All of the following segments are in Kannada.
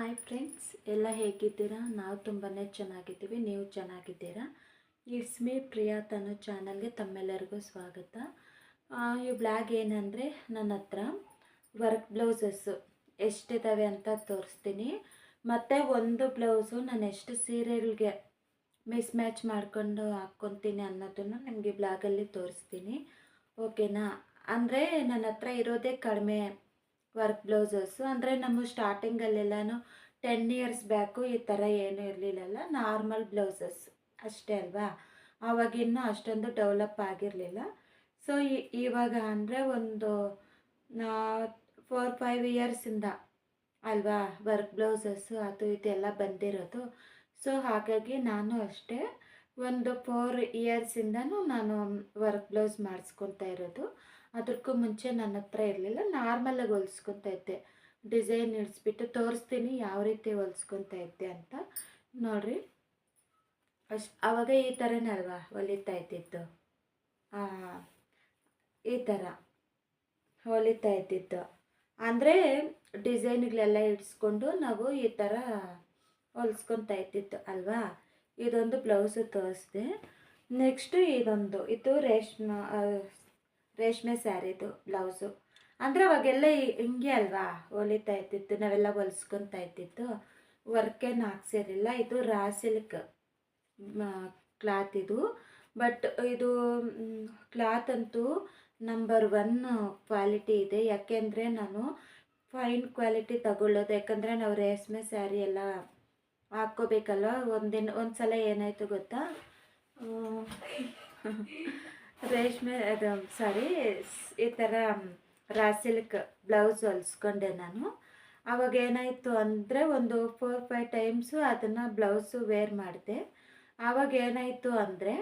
ಹಾಯ್ ಫ್ರೆಂಡ್ಸ್ ಎಲ್ಲ ಹೇಗಿದ್ದೀರಾ? ನಾವು ತುಂಬಾ ಚೆನ್ನಾಗಿದ್ದೀವಿ, ನೀವು ಚೆನ್ನಾಗಿದ್ದೀರಾ? ಇಟ್ಸ್ ಮೀ ಪ್ರಿಯಾ ತನು ಚಾನಲ್ಗೆ ತಮ್ಮೆಲ್ಲರಿಗೂ ಸ್ವಾಗತ. ಈ ಬ್ಲಾಗ್ ಏನಂದರೆ, ನನ್ನ ಹತ್ರ ವರ್ಕ್ ಬ್ಲೌಸಸ್ಸು ಎಷ್ಟಿದ್ದಾವೆ ಅಂತ ತೋರಿಸ್ತೀನಿ. ಮತ್ತು ಒಂದು ಬ್ಲೌಸು ನಾನು ಎಷ್ಟು ಸೀರೆಗಳಿಗೆ ಮಿಸ್ ಮ್ಯಾಚ್ ಮಾಡ್ಕೊಂಡು ಹಾಕ್ಕೊತೀನಿ ಅನ್ನೋದನ್ನು ನಿಮಗೆ ಬ್ಲಾಗಲ್ಲಿ ತೋರಿಸ್ತೀನಿ. ಓಕೆನಾ ಅಂದರೆ ನನ್ನ ಹತ್ರ ಇರೋದೇ ಕಡಿಮೆ ವರ್ಕ್ ಬ್ಲೌಸಸ್ಸು ಅಂದರೆ ನಮ್ಮ ಸ್ಟಾರ್ಟಿಂಗಲ್ಲೆಲ್ಲನೂ ಟೆನ್ ಇಯರ್ಸ್ ಬ್ಯಾಕು ಈ ಥರ ಏನೂ ಇರಲಿಲ್ಲಲ್ಲ ನಾರ್ಮಲ್ ಬ್ಲೌಸಸ್ ಅಷ್ಟೇ ಅಲ್ವಾ? ಆವಾಗಿನ್ನೂ ಅಷ್ಟೊಂದು ಡೆವಲಪ್ ಆಗಿರಲಿಲ್ಲ. ಸೊ ಇವಾಗ ಅಂದರೆ ಒಂದು ಫೋರ್ ಫೈವ್ ಇಯರ್ಸಿಂದ ಅಲ್ವಾ ವರ್ಕ್ ಬ್ಲೌಸಸ್ಸು ಅದು ಇದೆಲ್ಲ ಬಂದಿರೋದು. ಸೊ ಹಾಗಾಗಿ ನಾನು ಅಷ್ಟೇ ಒಂದು ಫೋರ್ ಇಯರ್ಸಿಂದನೂ ನಾನು ವರ್ಕ್ ಬ್ಲೌಸ್ ಮಾಡಿಸ್ಕೊತಾ ಇರೋದು. ಅದಕ್ಕೂ ಮುಂಚೆ ನನ್ನ ಹತ್ರ ಇರಲಿಲ್ಲ. ನಾರ್ಮಲಾಗಿ ಹೊಲಿಸ್ಕೊತಾ ಇದ್ದೆ. ಡಿಸೈನ್ ಇಡಿಸ್ಬಿಟ್ಟು ತೋರಿಸ್ತೀನಿ, ಯಾವ ರೀತಿ ಹೊಲಿಸ್ಕೊತಾ ಇದ್ದೆ ಅಂತ. ನೋಡ್ರಿ. ಅಷ್ಟು ಆವಾಗ ಈ ಥರನೇ ಅಲ್ವಾ ಹೊಲಿತಾ ಇದ್ದಿದ್ದು? ಈ ಥರ ಹೊಲಿತಾ ಇದ್ದಿದ್ದು. ಅಂದರೆ ಡಿಸೈನ್ಗಳೆಲ್ಲ ಇಡ್ಸ್ಕೊಂಡು ನಾವು ಈ ಥರ ಹೊಲಿಸ್ಕೊತಾ ಇದ್ದಿತ್ತು ಅಲ್ವಾ? ಇದೊಂದು ಬ್ಲೌಸು ತೋರಿಸ್ದೆ. ನೆಕ್ಸ್ಟು ಇದೊಂದು, ಇದು ರೇಷ್ಮೆ ರೇಷ್ಮೆ ಸ್ಯಾರಿದು, ಬ್ಲೌಸು. ಅಂದರೆ ಅವಾಗೆಲ್ಲ ಹಿಂಗೆ ಅಲ್ವಾ? ಹೊಲಿತಾ ಇರ್ತಿತ್ತು ನಾವೆಲ್ಲ ಹೊಲ್ಸ್ಕೊತಾ ಇರ್ತಿತ್ತು ವರ್ಕೇನು ಹಾಕ್ಸಿರಲಿಲ್ಲ. ಇದು ರಾ ಸಿಲ್ಕ್ ಕ್ಲಾತ್ ಇದು. ಬಟ್ ಇದು ಕ್ಲಾತ್ ಅಂತೂ ನಂಬರ್ ಒನ್ ಕ್ವಾಲಿಟಿ ಇದೆ. ಯಾಕೆಂದರೆ ನಾನು ಫೈನ್ ಕ್ವಾಲಿಟಿ ತಗೊಳ್ಳೋದು. ಯಾಕಂದರೆ ನಾವು ರೇಷ್ಮೆ ಸ್ಯಾರಿ ಎಲ್ಲ ಹಾಕ್ಕೋಬೇಕಲ್ವ? ಒಂದಿನ ಒಂದು ಸಲ ಏನಾಯಿತು ಗೊತ್ತಾ? ರೇಷ್ಮೆ, ಅದು ಸಾರಿ ಈ ಥರ ರಾ, ಸಿಲ್ಕ್ ಬ್ಲೌಸ್ ಹೊಲ್ಸ್ಕೊಂಡೆ ನಾನು. ಆವಾಗ ಏನಾಯಿತು ಅಂದರೆ ಒಂದು ಫೋರ್ ಫೈವ್ ಟೈಮ್ಸು ಅದನ್ನು ಬ್ಲೌಸು ವೇರ್ ಮಾಡಿದೆ. ಆವಾಗ ಏನಾಯಿತು ಅಂದರೆ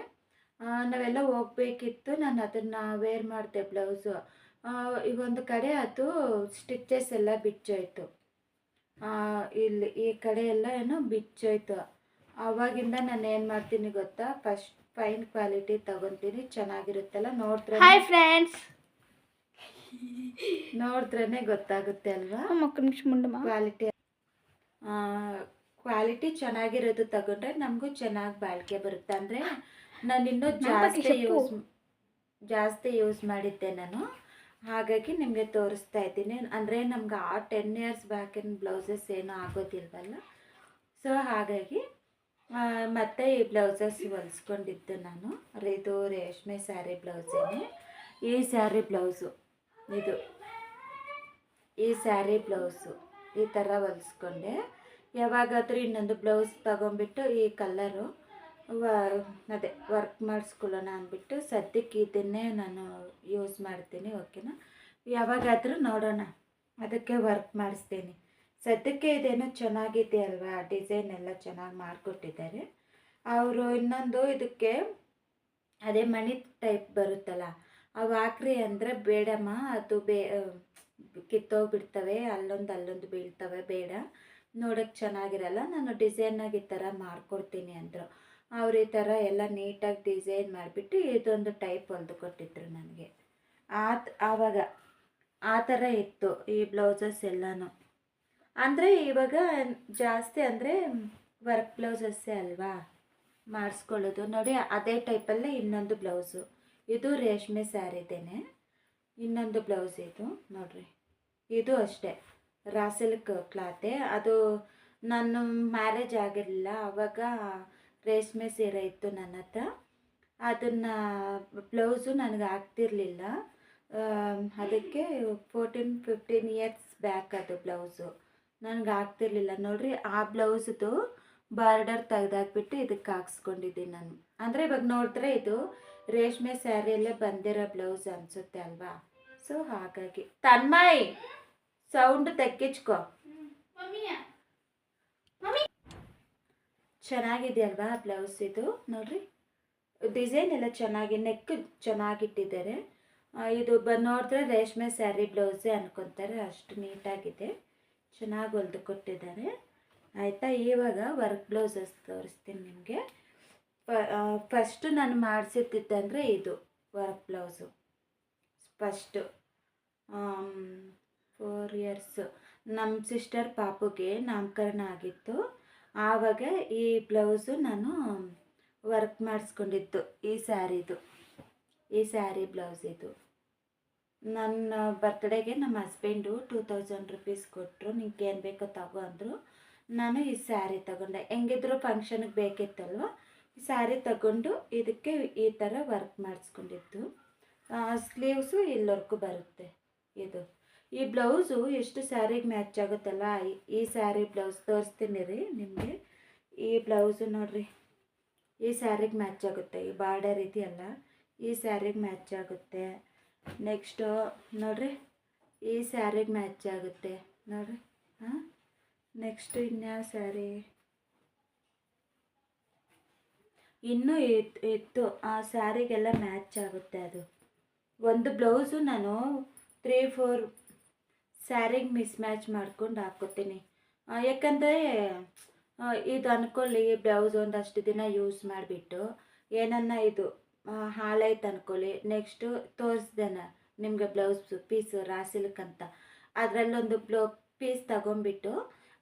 ನಾವೆಲ್ಲ ಹೋಗ್ಬೇಕಿತ್ತು, ನಾನು ಅದನ್ನು ವೇರ್ ಮಾಡಿದೆ ಬ್ಲೌಸು. ಈ ಒಂದು ಕಡೆ ಅದು ಸ್ಟಿಚಸ್ ಎಲ್ಲ ಬಿಚ್ಚೋಯ್ತು. ಇಲ್ಲಿ ಈ ಕಡೆ ಎಲ್ಲ ಏನೋ ಬಿಚ್ಚೋಯ್ತು. ಆವಾಗಿಂದ ನಾನು ಏನು ಮಾಡ್ತೀನಿ ಗೊತ್ತಾ? ಫಸ್ಟ್ ಫೈನ್ ಕ್ವಾಲಿಟಿ ತಗೊಂತೀನಿ ಚೆನ್ನಾಗಿರುತ್ತಲ್ಲ ನೋಡಿದ್ರೆ ಹಾಯ್ ಫ್ರೆಂಡ್ಸ್ ನೋಡಿದ್ರೆ ಗೊತ್ತಾಗುತ್ತೆ ಅಲ್ವಾ? ಕ್ವಾಲಿಟಿ ಕ್ವಾಲಿಟಿ ಚೆನ್ನಾಗಿರೋದು ತಗೊಂಡ್ರೆ ನಮಗೂ ಚೆನ್ನಾಗಿ ಬಾಳಿಕೆ ಬರುತ್ತೆ. ಅಂದರೆ ನಾನು ಇನ್ನೂ ಜಾಸ್ತಿ ಯೂಸ್ ಜಾಸ್ತಿ ಯೂಸ್ ಮಾಡಿದ್ದೆ ನಾನು. ಹಾಗಾಗಿ ನಿಮಗೆ ತೋರಿಸ್ತಾ ಇದ್ದೀನಿ. ಅಂದರೆ ನಮ್ಗೆ ಆ ಟೆನ್ ಇಯರ್ಸ್ ಬ್ಯಾಕಿನ ಬ್ಲೌಸಸ್ ಏನೂ ಆಗೋದಿಲ್ವಲ್ಲ? ಸೊ ಹಾಗಾಗಿ ಮತ್ತೆ ಈ ಬ್ಲೌಸಸ್ ಹೊಲಿಸ್ಕೊಂಡಿದ್ದು ನಾನು. ಇದು ರೇಷ್ಮೆ ಸ್ಯಾರಿ ಬ್ಲೌಸೇನೆ ಈ ಸ್ಯಾರಿ ಬ್ಲೌಸು, ಇದು. ಈ ಸ್ಯಾರಿ ಬ್ಲೌಸು, ಈ ಥರ ಹೊಲಿಸ್ಕೊಂಡೆ. ಯಾವಾಗಾದರೂ ಇನ್ನೊಂದು ಬ್ಲೌಸ್ ತಗೊಂಬಿಟ್ಟು ಈ ಕಲ್ಲರು ಅದೇ ವರ್ಕ್ ಮಾಡಿಸ್ಕೊಳ್ಳೋಣ ಅಂದ್ಬಿಟ್ಟು ಸದ್ಯಕ್ಕೆ ಇದನ್ನೇ ನಾನು ಯೂಸ್ ಮಾಡ್ತೀನಿ, ಓಕೆನಾ? ಯಾವಾಗಾದರೂ ನೋಡೋಣ, ಅದಕ್ಕೆ ವರ್ಕ್ ಮಾಡಿಸ್ತೀನಿ. ಸದ್ಯಕ್ಕೆ ಇದೇನು ಚೆನ್ನಾಗಿದೆ ಅಲ್ವಾ? ಡಿಸೈನ್ ಎಲ್ಲ ಚೆನ್ನಾಗಿ ಮಾಡಿಕೊಟ್ಟಿದ್ದಾರೆ. ಅವರು ಇನ್ನೊಂದು ಇದಕ್ಕೆ ಅದೇ ಮಣಿ ಟೈಪ್ ಬರುತ್ತಲ್ಲ ಅವು ಹಾಕ್ರಿ ಅಂದರೆ ಬೇಡಮ್ಮ, ಅದು ಬೇ, ಕಿತ್ತೋಗ್ಬಿಡ್ತವೆ, ಅಲ್ಲೊಂದು ಅಲ್ಲೊಂದು ಬೀಳ್ತವೆ, ಬೇಡ. ನೋಡೋಕ್ಕೆ ಚೆನ್ನಾಗಿರಲ್ಲ, ನಾನು ಡಿಸೈನಾಗಿ ಈ ಥರ ಮಾಡ್ಕೊಡ್ತೀನಿ ಅಂದರು. ಅವ್ರು ಈ ಥರ ಎಲ್ಲ ನೀಟಾಗಿ ಡಿಸೈನ್ ಮಾಡಿಬಿಟ್ಟು ಇದೊಂದು ಟೈಪ್ ಹೊಲ್ದು ಕೊಟ್ಟಿದ್ರು ನನಗೆ. ಆ ಆವಾಗ ಆ ಥರ ಇತ್ತು ಈ ಬ್ಲೌಸಸ್ ಎಲ್ಲನೂ. ಅಂದರೆ ಇವಾಗ ಜಾಸ್ತಿ ಅಂದರೆ ವರ್ಕ್ ಬ್ಲೌಸಸ್ಸೇ ಅಲ್ವಾ? ಮಾಡಿಸ್ಕೊಳ್ಳೋದು. ನೋಡಿ, ಅದೇ ಟೈಪಲ್ಲೇ ಇನ್ನೊಂದು ಬ್ಲೌಸು ಇದು ರೇಷ್ಮೆ ಸ್ಯಾರಿದೇನೆ ಇನ್ನೊಂದು ಬ್ಲೌಸ್ ಇದು. ನೋಡಿರಿ. ಇದು ಅಷ್ಟೇ. ರಾ ಸಿಲ್ಕ್ ಕ್ಲಾತೆ ಅದು ನಾನು ಮ್ಯಾರೇಜ್ ಆಗಿರಲಿಲ್ಲ. ಆವಾಗ ರೇಷ್ಮೆ ಸೀರೆ ಇತ್ತು ನನ್ನ ಹತ್ರ. ಅದನ್ನು ಬ್ಲೌಸು ನನಗೆ ಆಗ್ತಿರಲಿಲ್ಲ. ಅದಕ್ಕೆ ಫೋರ್ಟೀನ್ ಫಿಫ್ಟೀನ್ ಇಯರ್ಸ್ ಬ್ಯಾಕ್ ಅದು ಬ್ಲೌಸು ನನಗೆ ಆಗ್ತಿರ್ಲಿಲ್ಲ. ನೋಡ್ರಿ, ಆ ಬ್ಲೌಸ್ದು ಬಾರ್ಡರ್ ತೆಗೆದಾಕ್ಬಿಟ್ಟು ಇದಕ್ಕೆ ಹಾಕ್ಸ್ಕೊಂಡಿದ್ದೀನಿ ನಾನು. ಅಂದರೆ ಇವಾಗ ನೋಡಿದ್ರೆ ಇದು ರೇಷ್ಮೆ ಸ್ಯಾರಿಯಲ್ಲೇ ಬಂದಿರೋ ಬ್ಲೌಸ್ ಅನಿಸುತ್ತೆ ಅಲ್ವಾ? ಸೊ, ಹಾಗಾಗಿ. ತನ್ಮಾಯ್, ಸೌಂಡ್ ತೆಗ್ಗಿಚ್ಕೊ ಚೆನ್ನಾಗಿದೆಯಲ್ವಾ ಬ್ಲೌಸ್ ಇದು? ನೋಡ್ರಿ, ಡಿಸೈನ್ ಎಲ್ಲ ಚೆನ್ನಾಗಿ ನೆಕ್ ಚೆನ್ನಾಗಿಟ್ಟಿದ್ದಾರೆ. ಇದು ಬ, ನೋಡಿದ್ರೆ ರೇಷ್ಮೆ ಸ್ಯಾರಿ ಬ್ಲೌಸೇ ಅನ್ಕೊತಾರೆ. ಅಷ್ಟು ನೀಟಾಗಿದೆ. ಚೆನ್ನಾಗಿ ಹೊಲ್ದು ಕೊಟ್ಟಿದ್ದಾರೆ. ಆಯಿತಾ? ಇವಾಗ ವರ್ಕ್ ಬ್ಲೌಸಸ್ ತೋರಿಸ್ತೀನಿ ನಿಮಗೆ. ಫಸ್ಟು ನಾನು ಮಾಡಿಸಿದ್ದಂದರೆ ಇದು work blouse first four years ನಮ್ಮ ಸಿಸ್ಟರ್ ಪಾಪುಗೆ ನಾಮಕರಣ ಆಗಿತ್ತು. ಆವಾಗ ಈ ಬ್ಲೌಸು ನಾನು ವರ್ಕ್ ಮಾಡಿಸ್ಕೊಂಡಿದ್ದು, ಈ ಸ್ಯಾರಿದು ಈ ಸ್ಯಾರಿ ಬ್ಲೌಸ್ ಇದು. ನನ್ನ ಬರ್ತ್ಡೇಗೆ ನಮ್ಮ ಹಸ್ಬೆಂಡು ಟೂ ತೌಸಂಡ್ ರುಪೀಸ್ ಕೊಟ್ಟರು ನಿಂಗೆ ಏನು ಬೇಕೋ ತಗೋ ಅಂದರು. ನಾನು ಈ ಸ್ಯಾರಿ ತಗೊಂಡೆ. ಹೆಂಗಿದ್ರು ಫಂಕ್ಷನ್ಗೆ ಬೇಕಿತ್ತಲ್ವ? ಈ ಸ್ಯಾರಿ ತಗೊಂಡು ಇದಕ್ಕೆ ಈ ಥರ ವರ್ಕ್ ಮಾಡಿಸ್ಕೊಂಡಿದ್ದು. ಸ್ಲೀವ್ಸು ಇಲ್ಲವರೆಗೂ ಬರುತ್ತೆ ಇದು. ಈ ಬ್ಲೌಸು ಎಷ್ಟು ಸ್ಯಾರಿಗೆ ಮ್ಯಾಚ್ ಆಗುತ್ತಲ್ಲ? ಈ ಸ್ಯಾರಿ ಬ್ಲೌಸ್ ತೋರಿಸ್ತೀನಿ ರೀ ನಿಮಗೆ. ಈ ಬ್ಲೌಸು ನೋಡ್ರಿ. ಈ ಸ್ಯಾರಿಗೆ ಮ್ಯಾಚ್ ಆಗುತ್ತೆ. ಈ ಬಾರ್ಡರ್ ಇದೆಯಲ್ಲ. ಈ ಸ್ಯಾರಿಗೆ ಮ್ಯಾಚ್ ಆಗುತ್ತೆ. ನೆಕ್ಸ್ಟು ನೋಡ್ರಿ, ಈ ಸ್ಯಾರಿಗೆ ಮ್ಯಾಚ್ ಆಗುತ್ತೆ. ನೋಡ್ರಿ, ಹಾಂ? ನೆಕ್ಸ್ಟ್ ಇನ್ಯಾವ ಸ್ಯಾರಿ ಇನ್ನೂ ಇತ್ತು ಇತ್ತು ಆ ಸ್ಯಾರಿಗೆಲ್ಲ ಮ್ಯಾಚ್ ಆಗುತ್ತೆ ಅದು. ಒಂದು ಬ್ಲೌಸು ನಾನು ತ್ರೀ ಫೋರ್ ಸ್ಯಾರಿಗೆ ಮಿಸ್ ಮ್ಯಾಚ್ ಮಾಡ್ಕೊಂಡು ಹಾಕ್ಕೋತೀನಿ. ಯಾಕಂದರೆ ಇದು ಅಂದ್ಕೊಳ್ಳಿ ಬ್ಲೌಸ್ ಒಂದಷ್ಟು ದಿನ ಯೂಸ್ ಮಾಡಿಬಿಟ್ಟು ಏನನ್ನ ಇದು ಹಾಳಾಯ್ತು ಅನ್ಕೊಳ್ಳಿ. ನೆಕ್ಸ್ಟು ತೋರಿಸ್ದೇನ ನಿಮಗೆ ಬ್ಲೌಸ್ ಪೀಸ್ ರಾಸಿಲ್ಕ್ ಅಂತ. ಅದರಲ್ಲೊಂದು ಬ್ಲೌ ಪೀಸ್ ತಗೊಂಬಿಟ್ಟು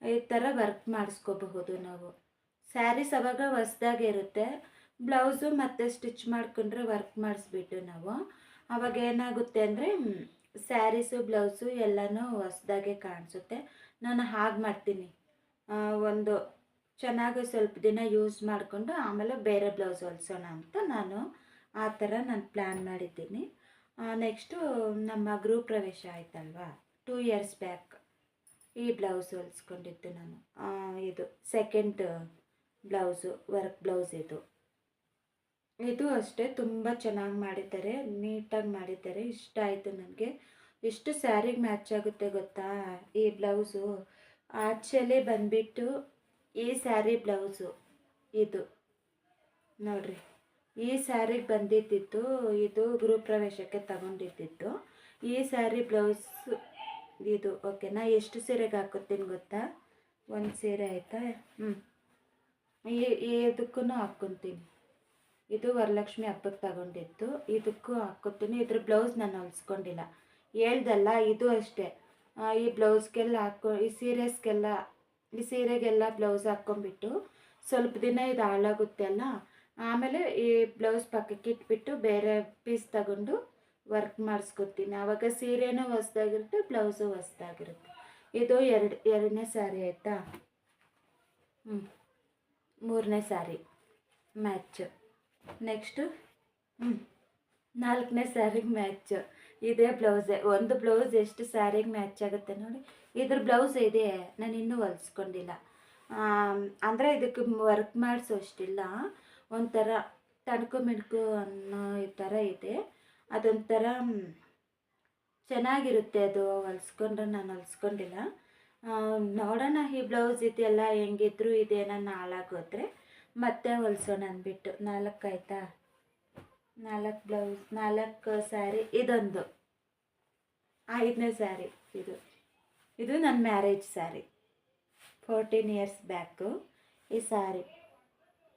ಈ ಥರ ವರ್ಕ್ ಮಾಡಿಸ್ಕೋಬಹುದು ನಾವು. ಸ್ಯಾರೀಸ್ ಅವಾಗ ಹೊಸ್ದಾಗೆ ಇರುತ್ತೆ. ಬ್ಲೌಸು ಮತ್ತೆ ಸ್ಟಿಚ್ ಮಾಡ್ಕೊಂಡ್ರೆ ವರ್ಕ್ ಮಾಡಿಸ್ಬಿಟ್ಟು ನಾವು. ಅವಾಗ ಏನಾಗುತ್ತೆ ಅಂದರೆ ಸ್ಯಾರೀಸು ಬ್ಲೌಸು ಎಲ್ಲನೂ ಹೊಸ್ದಾಗೆ ಕಾಣಿಸುತ್ತೆ. ನಾನು ಹಾಗೆ ಮಾಡ್ತೀನಿ. ಒಂದು ಚೆನ್ನಾಗಿ ಸ್ವಲ್ಪ ದಿನ ಯೂಸ್ ಮಾಡಿಕೊಂಡು ಆಮೇಲೆ ಬೇರೆ ಬ್ಲೌಸ್ ಹೊಲಿಸೋಣ ಅಂತ ನಾನು ಆ ಥರ ನಾನು ಪ್ಲ್ಯಾನ್ ಮಾಡಿದ್ದೀನಿ. ನೆಕ್ಸ್ಟು ನಮ್ಮ ಗೃಹ ಪ್ರವೇಶ ಆಯ್ತಲ್ವಾ? ಟೂ ಇಯರ್ಸ್ ಬ್ಯಾಕ್ ಈ ಬ್ಲೌಸ್ ಹೊಲಿಸ್ಕೊಂಡಿದ್ದು ನಾನು. ಇದು ಸೆಕೆಂಡ್ ಬ್ಲೌಸು ವರ್ಕ್ ಬ್ಲೌಸ್ ಇದು. ಇದು ಅಷ್ಟೇ, ತುಂಬ ಚೆನ್ನಾಗಿ ಮಾಡಿದ್ದಾರೆ, ನೀಟಾಗಿ ಮಾಡಿದ್ದಾರೆ, ಇಷ್ಟ ಆಯಿತು ನನಗೆ. ಇಷ್ಟು ಸ್ಯಾರಿಗೆ ಮ್ಯಾಚ್ ಆಗುತ್ತೆ ಗೊತ್ತಾ? ಈ ಬ್ಲೌಸು ಆಚೆಲೆ ಬಂದ್ಬಿಟ್ಟು ಈ ಸ್ಯಾರಿ ಬ್ಲೌಸು ಇದು. ನೋಡ್ರಿ. ಈ ಸ್ಯಾರಿಗೆ ಬಂದಿದ್ದಿತ್ತು, ಇದು ಗೃಹಪ್ರವೇಶಕ್ಕೆ ತಗೊಂಡಿದ್ದಿತ್ತು. ಈ ಸ್ಯಾರಿ ಬ್ಲೌಸ್ ಇದು ಓಕೆನಾ ಎಷ್ಟು ಸೀರೆಗೆ ಹಾಕೋತೀನಿ ಗೊತ್ತಾ? ಒಂದು ಸೀರೆ ಆಯಿತಾ? ಹ್ಞೂ ಈ ಇದಕ್ಕೂ ಹಾಕ್ಕೊತೀನಿ ಇದು ವರಲಕ್ಷ್ಮಿ ಹಬ್ಬಕ್ಕೆ ತಗೊಂಡಿತ್ತು. ಇದಕ್ಕೂ ಹಾಕ್ಕೊತೀನಿ ಇದ್ರ ಬ್ಲೌಸ್ ನಾನು ಹೊಲ್ಸ್ಕೊಂಡಿಲ್ಲ. ಹೇಳ್ದಲ್ಲ, ಇದು ಅಷ್ಟೇ. ಈ ಬ್ಲೌಸ್ಗೆಲ್ಲ ಹಾಕೊ, ಈ ಸೀರೆಸ್ಗೆಲ್ಲ, ಈ ಸೀರೆಗೆಲ್ಲ ಬ್ಲೌಸ್ ಹಾಕ್ಕೊಂಬಿಟ್ಟು ಸ್ವಲ್ಪ ದಿನ ಇದು ಹಾಳಾಗುತ್ತೆ ಅಲ್ಲ? ಆಮೇಲೆ ಈ ಬ್ಲೌಸ್ ಪಕ್ಕಕ್ಕೆ ಇಟ್ಬಿಟ್ಟು ಬೇರೆ ಪೀಸ್ ತಗೊಂಡು ವರ್ಕ್ ಮಾಡಿಸ್ಕೊತೀನಿ ಆವಾಗ ಸೀರೆನೂ ಹೊಸ್ದಾಗಿರುತ್ತೆ ಬ್ಲೌಸು ಹೊಸ್ದಾಗಿರುತ್ತೆ. ಇದು ಎರಡು, ಎರಡನೇ ಸ್ಯಾರಿ ಆಯಿತಾ? ಹ್ಞೂ ಮೂರನೇ ಸ್ಯಾರಿ ಮ್ಯಾಚು ನೆಕ್ಸ್ಟು ಹ್ಞೂ ನಾಲ್ಕನೇ ಸ್ಯಾರಿಗೆ ಮ್ಯಾಚ್ ಇದೇ ಬ್ಲೌಸೆ ಒಂದು ಬ್ಲೌಸ್ ಎಷ್ಟು ಸ್ಯಾರಿಗೆ ಮ್ಯಾಚ್ ಆಗುತ್ತೆ ನೋಡಿ. ಇದ್ರ ಬ್ಲೌಸ್ ಇದೆ ನಾನು ಇನ್ನೂ ಹೊಲಿಸ್ಕೊಂಡಿಲ್ಲ ಅಂದರೆ ಇದಕ್ಕೆ ವರ್ಕ್ ಮಾಡಿಸೋ ಅಷ್ಟಿಲ್ಲ ಒಂಥರ ತಣ್ಕು ಮಿಣಕು ಅನ್ನೋ ಥರ ಇದೆ. ಅದೊಂಥರ ಚೆನ್ನಾಗಿರುತ್ತೆ ಅದು ಹೊಲ್ಸ್ಕೊಂಡ್ರೆ ನಾನು ಹೊಲ್ಸ್ಕೊಂಡಿಲ್ಲ. ನೋಡೋಣ ಈ ಬ್ಲೌಸ್ ಇದೆಯಲ್ಲ, ಹೆಂಗಿದ್ರು ಇದೆ ನಾನು ಹಾಳಾಗೋದ್ರೆ ಮತ್ತೆ ಹೊಲ್ಸೋಣ ಅಂದ್ಬಿಟ್ಟು. ನಾಲ್ಕು ಆಯ್ತಾ? ನಾಲ್ಕು ಬ್ಲೌಸ್, ನಾಲ್ಕು ಸ್ಯಾರಿ, ಇದೊಂದು. ಐದನೇ ಸ್ಯಾರಿ ಇದು. ಇದು ನನ್ನ marriage sari. Fourteen years back ಈ ಸ್ಯಾರಿ.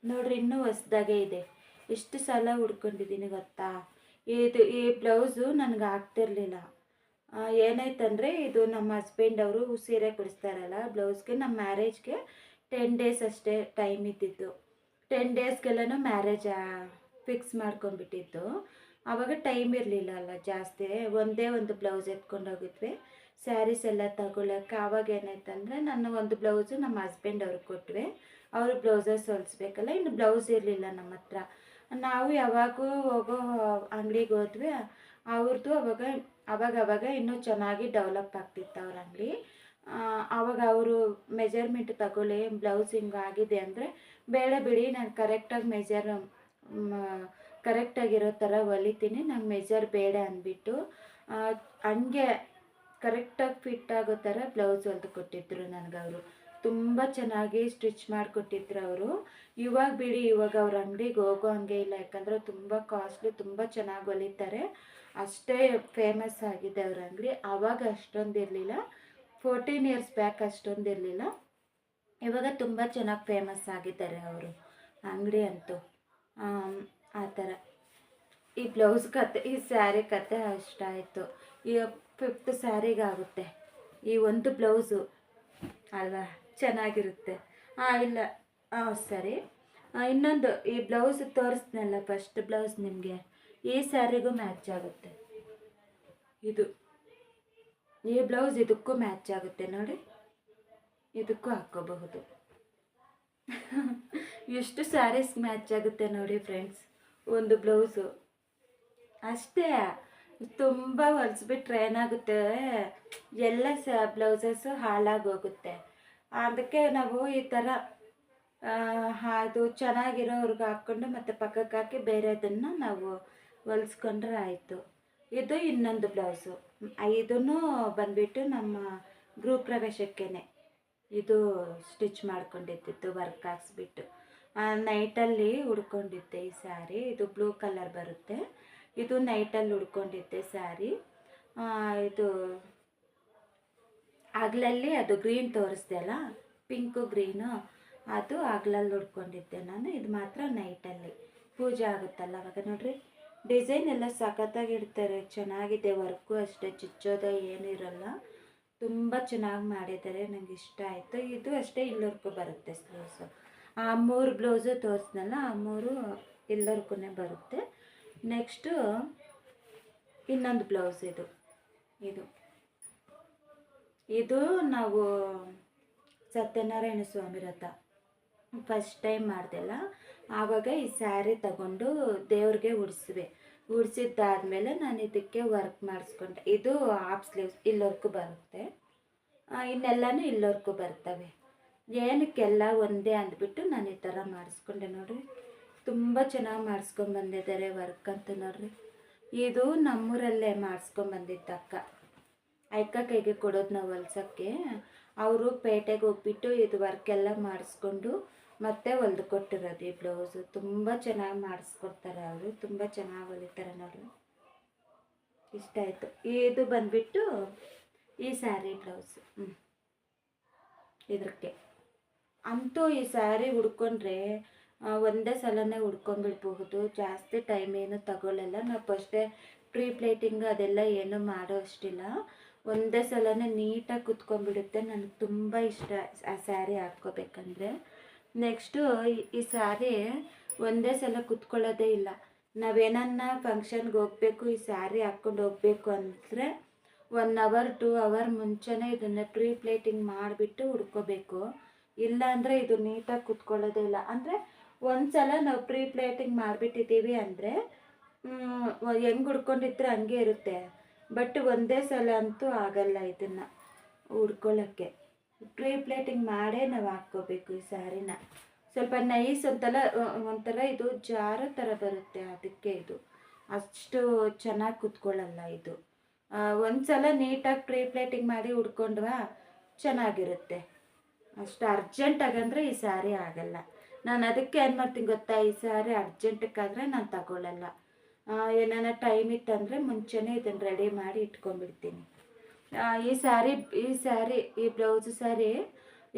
ನೋಡ್ರಿ ಇನ್ನೂ ಹೊಸ್ದಾಗೆ ಇದೆ. ಎಷ್ಟು ಸಲ ಹುಡ್ಕೊಂಡಿದ್ದೀನಿ ಗೊತ್ತಾ? ಇದು ಈ ಬ್ಲೌಸು ನನಗೆ ಆಗ್ತಿರ್ಲಿಲ್ಲ. ಏನಾಯ್ತಂದರೆ ಇದು ನಮ್ಮ ಹಸ್ಬೆಂಡ್ ಅವರು ಸೀರೆ ಕೊಡಿಸ್ತಾರಲ್ಲ, ಬ್ಲೌಸ್ಗೆ ನಮ್ಮ ಮ್ಯಾರೇಜ್ಗೆ ಟೆನ್ ಡೇಸ್ ಅಷ್ಟೇ ಟೈಮ್ ಇದ್ದಿದ್ದು. ಟೆನ್ ಡೇಸ್ಗೆಲ್ಲನೂ ಮ್ಯಾರೇಜ್ ಫಿಕ್ಸ್ ಮಾಡ್ಕೊಂಡ್ಬಿಟ್ಟಿದ್ದು. ಆವಾಗ ಟೈಮ್ ಇರಲಿಲ್ಲ ಅಲ್ಲ ಜಾಸ್ತಿ ಒಂದೇ ಒಂದು ಬ್ಲೌಸ್ ಎತ್ಕೊಂಡು ಹೋಗಿದ್ವಿ. ಸ್ಯಾರೀಸ್ ಎಲ್ಲ ತಗೊಳಕ್ಕೆ ಆವಾಗ ಏನಾಯ್ತಂದರೆ ನನ್ನ ಒಂದು ಬ್ಲೌಸು ನಮ್ಮ ಹಸ್ಬೆಂಡ್ ಅವ್ರಿಗೆ ಕೊಟ್ವಿ. ಅವರು ಬ್ಲೌಸಸ್ ಹೊಲಿಸ್ಬೇಕಲ್ಲ, ಇನ್ನು ಬ್ಲೌಸ್ ಇರಲಿಲ್ಲ ನಮ್ಮ ಹತ್ರ. ನಾವು ಯಾವಾಗೂ ಹೋಗೋ ಅಂಗಡಿಗೆ ಹೋದ್ವಿ. ಅವ್ರದ್ದು ಅವಾಗ ಅವಾಗ ಅವಾಗ ಇನ್ನೂ ಚೆನ್ನಾಗಿ ಡೆವಲಪ್ ಆಗ್ತಿತ್ತು ಅವ್ರ ಅಂಗಡಿ. ಆವಾಗ ಅವರು ಮೆಜರ್ಮೆಂಟ್ ತಗೊಳ್ಳಿ ಬ್ಲೌಸ್ ಹಿಂಗಾಗಿದೆ ಅಂದರೆ ಬೇಡ ಬಿಡಿ, ನಾನು ಕರೆಕ್ಟಾಗಿ ಮೆಜರ್ ಕರೆಕ್ಟಾಗಿರೋ ಥರ ಹೊಲಿತೀನಿ ನಂಗೆ ಮೆಜರ್ ಬೇಡ ಅಂದ್ಬಿಟ್ಟು ಹಂಗೆ ಕರೆಕ್ಟಾಗಿ ಫಿಟ್ ಆಗೋ ಥರ ಬ್ಲೌಸ್ ಹೊಲ್ದು ಕೊಟ್ಟಿದ್ರು ಅವರು. ತುಂಬ ಚೆನ್ನಾಗಿ ಸ್ಟಿಚ್ ಮಾಡಿಕೊಟ್ಟಿದ್ರು ಅವರು. ಇವಾಗ ಬಿಡಿ, ಇವಾಗ ಅವ್ರ ಅಂಗಡಿಗೆ ಹೋಗೋ ಹಂಗೆ ಇಲ್ಲ, ಯಾಕಂದರೆ ತುಂಬ ಕಾಸ್ಟ್ಲಿ ತುಂಬ ಚೆನ್ನಾಗಿ ಹೊಲಿತಾರೆ ಅಷ್ಟೇ ಫೇಮಸ್ ಆಗಿದೆ ಅವ್ರ ಅಂಗಡಿ. ಆವಾಗ ಅಷ್ಟೊಂದು ಇರಲಿಲ್ಲ. ಫೋರ್ಟೀನ್ ಇಯರ್ಸ್ ಬ್ಯಾಕ್ ಅಷ್ಟೊಂದು ಇರಲಿಲ್ಲ. ಇವಾಗ ತುಂಬ ಚೆನ್ನಾಗಿ ಫೇಮಸ್ ಆಗಿದ್ದಾರೆ ಅವರು ಅಂಗಡಿ ಅಂತೂ. ಆ ಥರ. ಈ ಬ್ಲೌಸ್ ಕತೆ, ಈ ಸ್ಯಾರಿ ಕತೆ ಅಷ್ಟಾಯಿತು ಈ ಫಿಫ್ತ್ ಸ್ಯಾರಿಗಾಗುತ್ತೆ. ಈ ಒಂದು ಬ್ಲೌಸು ಅಲ್ವಾ, ಚೆನ್ನಾಗಿರುತ್ತೆ. ಹಾಂ ಇಲ್ಲ ಹಾಂ ಸರಿ. ಇನ್ನೊಂದು, ಈ ಬ್ಲೌಸ್ ತೋರಿಸ್ನಲ್ಲ ಫಸ್ಟ್ ಬ್ಲೌಸ್ ನಿಮಗೆ? ಈ ಸ್ಯಾರಿಗೂ ಮ್ಯಾಚ್ ಆಗುತ್ತೆ. ಇದು. ಈ ಬ್ಲೌಸ್ ಇದಕ್ಕೂ ಮ್ಯಾಚ್ ಆಗುತ್ತೆ ನೋಡಿ. ಇದಕ್ಕೂ ಹಾಕ್ಕೋಬಹುದು ಎಷ್ಟು ಸ್ಯಾರೀಸ್ ಮ್ಯಾಚ್ ಆಗುತ್ತೆ ನೋಡಿ ಫ್ರೆಂಡ್ಸ್ ಒಂದು ಬ್ಲೌಸು. ಅಷ್ಟೇ. ತುಂಬ ಹೊಲಿಸ್ಬಿಟ್ರೆ ಏನಾಗುತ್ತೆ? ಎಲ್ಲ ಸ ಬ್ಲೌಸಸ್ಸು ಹಾಳಾಗೋಗುತ್ತೆ. ಅದಕ್ಕೆ ನಾವು ಈ ಥರ ಅದು ಚೆನ್ನಾಗಿರೋರ್ಗೆ ಹಾಕ್ಕೊಂಡು ಮತ್ತು ಪಕ್ಕಕ್ಕೆ ಹಾಕಿ ಬೇರೆದನ್ನು ನಾವು ಹೊಲಿಸ್ಕೊಂಡ್ರೆ ಆಯಿತು. ಇದು ಇನ್ನೊಂದು ಬ್ಲೌಸು. ಇದನ್ನು ಬಂದುಬಿಟ್ಟು ನಮ್ಮ ಗೃಹ ಪ್ರವೇಶಕ್ಕೇ ಇದು ಸ್ಟಿಚ್ ಮಾಡ್ಕೊಂಡಿದ್ದಿತ್ತು ವರ್ಕ್ ಹಾಕ್ಸ್ಬಿಟ್ಟು. ನೈಟಲ್ಲಿ ಉಡ್ಕೊಂಡಿದ್ದೆ ಈ ಸ್ಯಾರಿ. ಇದು ಬ್ಲೂ ಕಲರ್ ಬರುತ್ತೆ. ಇದು ನೈಟಲ್ಲಿ ಉಡ್ಕೊಂಡಿದ್ದೆ ಸ್ಯಾರಿ. ಇದು ಆಗ್ಲಲ್ಲಿ ಅದು ಗ್ರೀನ್ ತೋರಿಸ್ದೆ ಅಲ್ಲ? Pink green. ಅದು ಆಗ್ಲಲ್ಲಿ ಉಡ್ಕೊಂಡಿದ್ದೆ ನಾನು. ಇದು ಮಾತ್ರ ನೈಟಲ್ಲಿ. ಪೂಜೆ ಆಗುತ್ತಲ್ಲ ಅವಾಗ ನೋಡ್ರಿ. ಡಿಸೈನ್ ಎಲ್ಲ ಸಖತ್ತಾಗಿಡ್ತಾರೆ ಚೆನ್ನಾಗಿದೆ. ವರ್ಕು ಅಷ್ಟೇ. ಚುಚ್ಚೋದ ಏನಿರಲ್ಲ ತುಂಬ ಚೆನ್ನಾಗಿ ಮಾಡಿದ್ದಾರೆ. ನನಗೆ ಇಷ್ಟ ಆಯಿತು. ಇದು ಅಷ್ಟೇ ಇಲ್ಲವರೆಗೂ ಬರುತ್ತೆ ಸ್ಲೀವ್ಸು. ಆ ಮೂರು ಬ್ಲೌಸು ತೋರಿಸ್ನಲ್ಲ ಆ ಮೂರು ಎಲ್ಲರಿಗೂ ಬರುತ್ತೆ. ನೆಕ್ಸ್ಟು ಇನ್ನೊಂದು ಬ್ಲೌಸ್ ಇದು. ಇದು. ಇದು ನಾವು ಸತ್ಯನಾರಾಯಣ ಸ್ವಾಮಿ ರಥ. ಫಸ್ಟ್ ಟೈಮ್ ಮಾಡ್ದೆಲ್ಲ. ಆವಾಗ ಈ ಸ್ಯಾರಿ ತಗೊಂಡು ದೇವ್ರಿಗೆ ಉಡಿಸಿದೆ. ಉಡಿಸಿದ್ದಾದ್ಮೇಲೆ ನಾನು ಇದಕ್ಕೆ ವರ್ಕ್ ಮಾಡಿಸ್ಕೊಂಡೆ. ಇದು ಹಾಫ್ ಸ್ಲೀವ್ಸ್ ಇಲ್ಲವರೆಗೂ ಬರುತ್ತೆ. ಇನ್ನೆಲ್ಲನೂ ಇಲ್ಲವರೆಗೂ ಬರ್ತವೆ. ಏನಕ್ಕೆಲ್ಲ ಒಂದೇ ಅಂದ್ಬಿಟ್ಟು ನಾನು ಈ ಥರ ಮಾಡಿಸ್ಕೊಂಡೆ ನೋಡ್ರಿ. ತುಂಬ ಚೆನ್ನಾಗಿ ಮಾಡಿಸ್ಕೊಂಡು ಬಂದಿದ್ದಾರೆ ವರ್ಕ್ ಅಂತ ನೋಡ್ರಿ. ಇದು ನಮ್ಮೂರಲ್ಲೇ ಮಾಡಿಸ್ಕೊಂಬಂದಿದ್ದ ಅಕ್ಕ. ಅಕ್ಕ ಕೈಗೆ ಕೊಡೋದು ನಾವು ಹೊಲ್ಸೋಕ್ಕೆ. ಅವರು ಪೇಟೆಗೆ ಹೋಗ್ಬಿಟ್ಟು ಇದು ವರ್ಕ್ ಎಲ್ಲ ಮಾಡಿಸ್ಕೊಂಡು ಮತ್ತೆ ಹೊಲ್ದು ಕೊಟ್ಟಿರೋದು ಈ ಬ್ಲೌಸು ತುಂಬ ಚೆನ್ನಾಗಿ ಮಾಡಿಸ್ಕೊಡ್ತಾರೆ ಅವರು. ತುಂಬ ಚೆನ್ನಾಗಿ ಹೊಲಿತಾರೆ ನೋಡ್ರಿ. ಇಷ್ಟ ಆಯಿತು. ಇದು ಬಂದ್ಬಿಟ್ಟು ಈ ಸ್ಯಾರಿ ಬ್ಲೌಸು ಹ್ಞೂ ಇದಕ್ಕೆ ಅಂತೂ ಈ ಸ್ಯಾರಿ ಉಡ್ಕೊಂಡ್ರೆ ಒಂದೇ ಸಲನೇ ಉಡ್ಕೊಂಡ್ಬಿಡ್ಬಹುದು ಜಾಸ್ತಿ ಟೈಮ್ ಏನು ತಗೊಳ್ಳಲ್ಲ ನಾವು ಫಸ್ಟೇ ಪ್ರೀ ಪ್ಲೇಟಿಂಗ್ ಅದೆಲ್ಲ ಏನು ಮಾಡೋ ಅಷ್ಟಿಲ್ಲ. ಒಂದೇ ಸಲನೇ ನೀಟಾಗಿ ಕುತ್ಕೊಂಡ್ಬಿಡುತ್ತೆ ನನಗೆ ತುಂಬ ಇಷ್ಟ ಆ ಸ್ಯಾರಿ ಹಾಕ್ಕೋಬೇಕಂದ್ರೆ. ನೆಕ್ಸ್ಟು ಈ ಸ್ಯಾರಿ ಒಂದೇ ಸಲ ಕುತ್ಕೊಳ್ಳೋದೇ ಇಲ್ಲ. ನಾವೇನನ್ನ ಫಂಕ್ಷನ್ಗೆ ಹೋಗ್ಬೇಕು, ಈ ಸ್ಯಾರಿ ಹಾಕ್ಕೊಂಡು ಹೋಗ್ಬೇಕು ಅಂದರೆ ಒನ್ ಅವರ್ ಟೂ ಅವರ್ ಮುಂಚೆನೇ ಇದನ್ನು ಪ್ರೀ ಪ್ಲೇಟಿಂಗ್ ಮಾಡಿಬಿಟ್ಟು ಉಡ್ಕೋಬೇಕು. ಇಲ್ಲ ಅಂದರೆ ಇದು ನೀಟಾಗಿ ಕುತ್ಕೊಳ್ಳೋದೇ ಇಲ್ಲ. ಅಂದರೆ ಒಂದ್ಸಲ ನಾವು ಪ್ರೀ ಪ್ಲೇಟಿಂಗ್ ಮಾಡಿಬಿಟ್ಟಿದ್ದೀವಿ ಅಂದರೆ ಹೆಂಗೆ ಉಡ್ಕೊಂಡಿದ್ರೆ ಹಂಗೆ ಇರುತ್ತೆ. ಬಟ್ ಒಂದೇ ಸಲ ಅಂತೂ ಆಗಲ್ಲ ಇದನ್ನು ಉಡ್ಕೊಳ್ಳೋಕ್ಕೆ ಪ್ರೀ ಪ್ಲೇಟಿಂಗ್ ಮಾಡೇ ನಾವು ಹಾಕ್ಕೋಬೇಕು ಈ ಸ್ಯಾರಿನ. ಸ್ವಲ್ಪ ನೈಸ್ ಒಂಥರ ಒಂಥರ ಇದು ಜಾರ ಥರ ಬರುತ್ತೆ ಅದಕ್ಕೆ ಇದು. ಅಷ್ಟು ಚೆನ್ನಾಗಿ ಕುತ್ಕೊಳ್ಳಲ್ಲ ಇದು. ಒಂದು ಒಂದ್ಸಲ ನೀಟಾಗಿ ಪ್ರೀ ಪ್ಲೇಟಿಂಗ್ ಮಾಡಿ ಉಡ್ಕೊಂಡ್ವಾ ಚೆನ್ನಾಗಿರುತ್ತೆ. ಅಷ್ಟು ಅರ್ಜೆಂಟಾಗಂದ್ರೆ ಈ ಸ್ಯಾರಿ ಆಗಲ್ಲ. ನಾನು ಅದಕ್ಕೆ ಏನು ಮಾಡ್ತೀನಿ ಗೊತ್ತಾ? ಈ ಸ್ಯಾರಿ ಅರ್ಜೆಂಟಕ್ಕಾದರೆ ನಾನು ತಗೊಳ್ಳಲ್ಲ ಏನಾನ ಟೈಮ್ ಇತ್ತಂದರೆ ಮುಂಚೆನೇ ಇದನ್ನು ರೆಡಿ ಮಾಡಿ ಇಟ್ಕೊಂಡ್ಬಿಡ್ತೀನಿ. ಈ ಸ್ಯಾರಿ ಈ ಸ್ಯಾರಿ ಈ ಬ್ಲೌಸ್ ಸ್ಯಾರಿ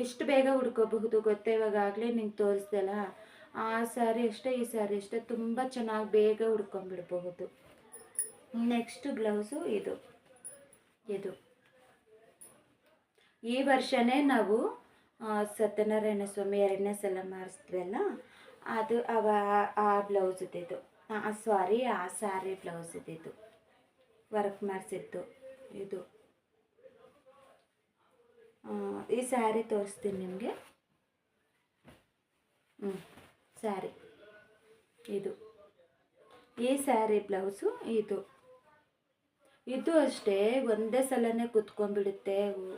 ಎಷ್ಟು ಬೇಗ ಉಡ್ಕೋಬಹುದು ಗೊತ್ತಾ? ಇವಾಗ ಆಗಲೇ ನಿಂಗೆ ತೋರಿಸ್ದಲ್ಲ. ಆ ಸ್ಯಾರಿ ಅಷ್ಟೇ, ಈ ಸ್ಯಾರಿ ಅಷ್ಟೇ ತುಂಬ ಚೆನ್ನಾಗಿ ಬೇಗ ಉಡ್ಕೊಂಡ್ಬಿಡ್ಬಹುದು. ನೆಕ್ಸ್ಟ್ ಬ್ಲೌಸು ಇದು. ಇದು. ಈ ವರ್ಷನೇ ನಾವು ಸತ್ಯನಾರಾಯಣ ಸ್ವಾಮಿ ಎರಡನೇ ಸಲ ಮಾಡಿಸಿದ್ವಲ್ಲ? ಅದು ಅವ ಆ ಬ್ಲೌಸ್ ಇದ್ದಿದ್ದು ಸಾರಿ ಆ ಸಾರಿ ಬ್ಲೌಸ್ ಇದ್ದಿದ್ದು ವರ್ಕ್ ಮಾಡಿಸಿದ್ದು ಇದು. ಆ, ಈ ಸ್ಯಾರಿ ತೋರಿಸ್ತೀನಿ ನಿಮಗೆ. ಹ್ಞೂ ಸ್ಯಾರಿ ಇದು. ಈ ಸ್ಯಾರಿ ಬ್ಲೌಸು ಇದು. ಇದು ಅಷ್ಟೇ, ಒಂದೇ ಸಲನೇ ಕುತ್ಕೊಂಡ್ಬಿಡುತ್ತೆ.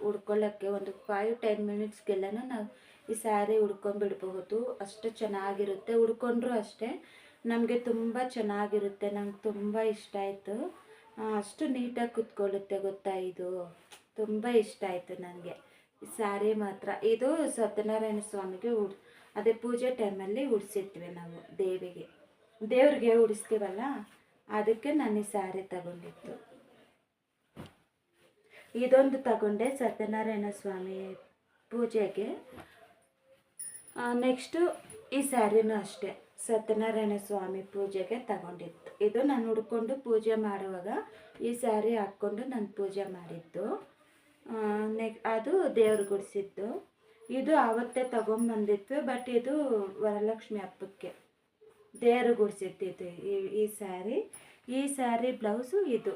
ಉಡ್ಕೊಳ್ಳೋಕ್ಕೆ ಒಂದು ಫೈವ್ ಟೆನ್ ಮಿನಿಟ್ಸ್ಗೆಲ್ಲನೂ ನಾವು ಈ ಸ್ಯಾರಿ ಉಡ್ಕೊಂಡ್ಬಿಡ್ಬಹುದು. ಅಷ್ಟು ಚೆನ್ನಾಗಿರುತ್ತೆ. ಉಡ್ಕೊಂಡ್ರು ಅಷ್ಟೇ, ನಮಗೆ ತುಂಬ ಚೆನ್ನಾಗಿರುತ್ತೆ. ನಂಗೆ ತುಂಬ ಇಷ್ಟ ಆಯಿತು. ಅಷ್ಟು ನೀಟಾಗಿ ಕುತ್ಕೊಳ್ಳುತ್ತೆ ಗೊತ್ತಾ ಇದು? ತುಂಬ ಇಷ್ಟ ಆಯಿತು ನನಗೆ ಸ್ಯಾರಿ ಮಾತ್ರ. ಇದು ಸತ್ಯನಾರಾಯಣ ಸ್ವಾಮಿಗೆ ಉಡ್, ಅದೇ ಪೂಜೆ ಟೈಮಲ್ಲಿ ಉಡಿಸಿದ್ವಿ ನಾವು ದೇವಿಗೆ. ದೇವ್ರಿಗೆ ಉಡಿಸ್ತೀವಲ್ಲ, ಅದಕ್ಕೆ ನಾನು ಈ ಸ್ಯಾರಿ ತಗೊಂಡಿದ್ದು. ಇದೊಂದು ತಗೊಂಡೆ ಸತ್ಯನಾರಾಯಣ ಸ್ವಾಮಿ ಪೂಜೆಗೆ. ನೆಕ್ಸ್ಟು ಈ ಸ್ಯಾರಿನೂ ಅಷ್ಟೇ, ಸತ್ಯನಾರಾಯಣ ಸ್ವಾಮಿ ಪೂಜೆಗೆ ತಗೊಂಡಿತ್ತು ಇದು ನಾನು ಹುಡ್ಕೊಂಡು ಪೂಜೆ ಮಾಡುವಾಗ ಈ ಸ್ಯಾರಿ ಹಾಕ್ಕೊಂಡು ನಾನು ಪೂಜೆ ಮಾಡಿದ್ದು. ನೆಕ್ ಅದು ದೇವ್ರು ಗುಡಿಸಿದ್ದು. ಇದು ಆವತ್ತೇ ತಗೊಂಬಂದಿತ್ತು ಬಟ್ ಇದು ವರಲಕ್ಷ್ಮಿ ಹಬ್ಬಕ್ಕೆ ದೇವ್ರ ಗುಡಿಸಿದ್ದು ಈ ಈ ಸ್ಯಾರಿ. ಈ ಸ್ಯಾರಿ ಬ್ಲೌಸು ಇದು.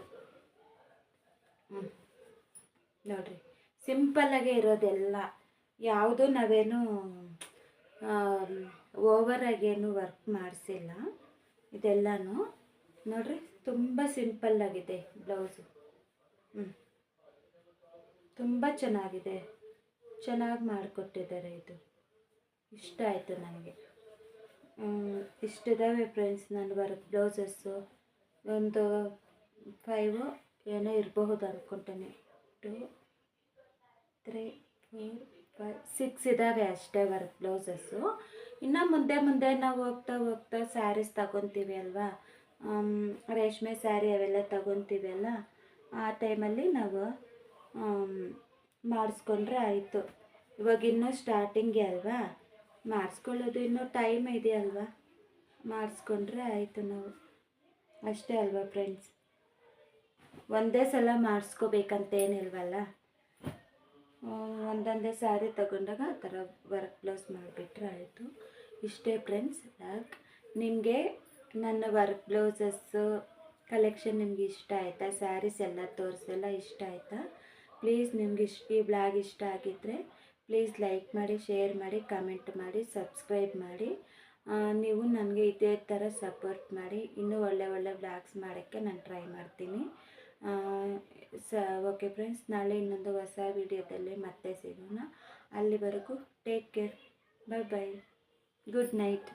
ಹ್ಞೂ ನೋಡ್ರಿ ಸಿಂಪಲ್ಲಾಗೆ ಇರೋದೆಲ್ಲ, ಯಾವುದು ನಾವೇನು ಓವರಾಗೇನು ವರ್ಕ್ ಮಾಡಿಸಿಲ್ಲ, ಇದೆಲ್ಲನೂ. ನೋಡಿರಿ, ತುಂಬ ಸಿಂಪಲ್ಲಾಗಿದೆ ಬ್ಲೌಸು ಹ್ಞೂ ತುಂಬ ಚೆನ್ನಾಗಿದೆ. ಚೆನ್ನಾಗಿ ಮಾಡಿಕೊಟ್ಟಿದ್ದಾರೆ ಇದು. ಇಷ್ಟ ಆಯಿತು ನನಗೆ. ಇಷ್ಟಿದ್ದಾವೆ ಫ್ರೆಂಡ್ಸ್ ನನ್ನ ವರ್ಕ್ ಬ್ಲೌಸಸ್ಸು ಒಂದು ಫೈವು ಏನೋ ಇರಬಹುದು ಅಂದ್ಕೊತೇನೆ two three four five six ಇದ್ದಾವೆ ಅಷ್ಟೇ ವರ್ಕ್ ಬ್ಲೌಸಸ್ಸು ಇನ್ನು ಮುಂದೆ ಮುಂದೆ ನಾವು ಹೋಗ್ತಾ ಹೋಗ್ತಾ ಸ್ಯಾರೀಸ್ ತಗೊತೀವಿ ಅಲ್ವಾ? ರೇಷ್ಮೆ ಸ್ಯಾರಿ ಅವೆಲ್ಲ ತಗೊತೀವಿ ಅಲ್ಲ? ಆ ಟೈಮಲ್ಲಿ ನಾವು ಮಾಡಿಸ್ಕೊಂಡ್ರೆ ಆಯಿತು. ಇವಾಗ ಇನ್ನೂ ಸ್ಟಾರ್ಟಿಂಗೇ ಅಲ್ವಾ? ಮಾಡಿಸ್ಕೊಳ್ಳೋದು ಇನ್ನೂ ಟೈಮ್ ಇದೆಯಲ್ವಾ ಮಾಡಿಸ್ಕೊಂಡ್ರೆ ಆಯಿತು ನಾವು. ಅಷ್ಟೇ ಅಲ್ವಾ ಫ್ರೆಂಡ್ಸ್ ಒಂದೇ ಸಲ ಮಾಡಿಸ್ಕೋಬೇಕಂತೇನಿಲ್ವಲ್ಲ? ಒಂದೊಂದೇ ಸ್ಯಾರಿ ತಗೊಂಡಾಗ ಆ ಥರ ವರ್ಕ್ ಬ್ಲೌಸ್ ಮಾಡಿಬಿಟ್ರೆ ಆಯಿತು. ಇಷ್ಟೇ ಫ್ರೆಂಡ್ಸ್ ಲಾಕ್ ನಿಮಗೆ ನನ್ನ ವರ್ಕ್ ಬ್ಲೌಸಸ್ಸು ಕಲೆಕ್ಷನ್ ನಿಮ್ಗೆ ಇಷ್ಟ ಆಯಿತಾ? ಸ್ಯಾರೀಸ್ ಎಲ್ಲ ತೋರಿಸೆಲ್ಲ ಇಷ್ಟ ಆಯಿತಾ? ಪ್ಲೀಸ್ ನಿಮ್ಗೆ ಇಷ್ಟ ಈ ಬ್ಲಾಗ್ ಇಷ್ಟ ಆಗಿದ್ದರೆ ಪ್ಲೀಸ್ ಲೈಕ್ ಮಾಡಿ ಶೇರ್ ಮಾಡಿ ಕಮೆಂಟ್ ಮಾಡಿ ಸಬ್ಸ್ಕ್ರೈಬ್ ಮಾಡಿ. ನೀವು ನನಗೆ ಇದೇ ಥರ ಸಪೋರ್ಟ್ ಮಾಡಿ. ಇನ್ನೂ ಒಳ್ಳೆ ಒಳ್ಳೆ ಬ್ಲಾಗ್ಸ್ ಮಾಡೋಕ್ಕೆ ನಾನು ಟ್ರೈ ಮಾಡ್ತೀನಿ. ಸ ಓಕೆ ಫ್ರೆಂಡ್ಸ್ ನಾಳೆ ಇನ್ನೊಂದು ಹೊಸ ವಿಡಿಯೋದಲ್ಲಿ ಮತ್ತೆ ಸಿಗೋಣ. ಅಲ್ಲಿವರೆಗೂ take care bye bye good night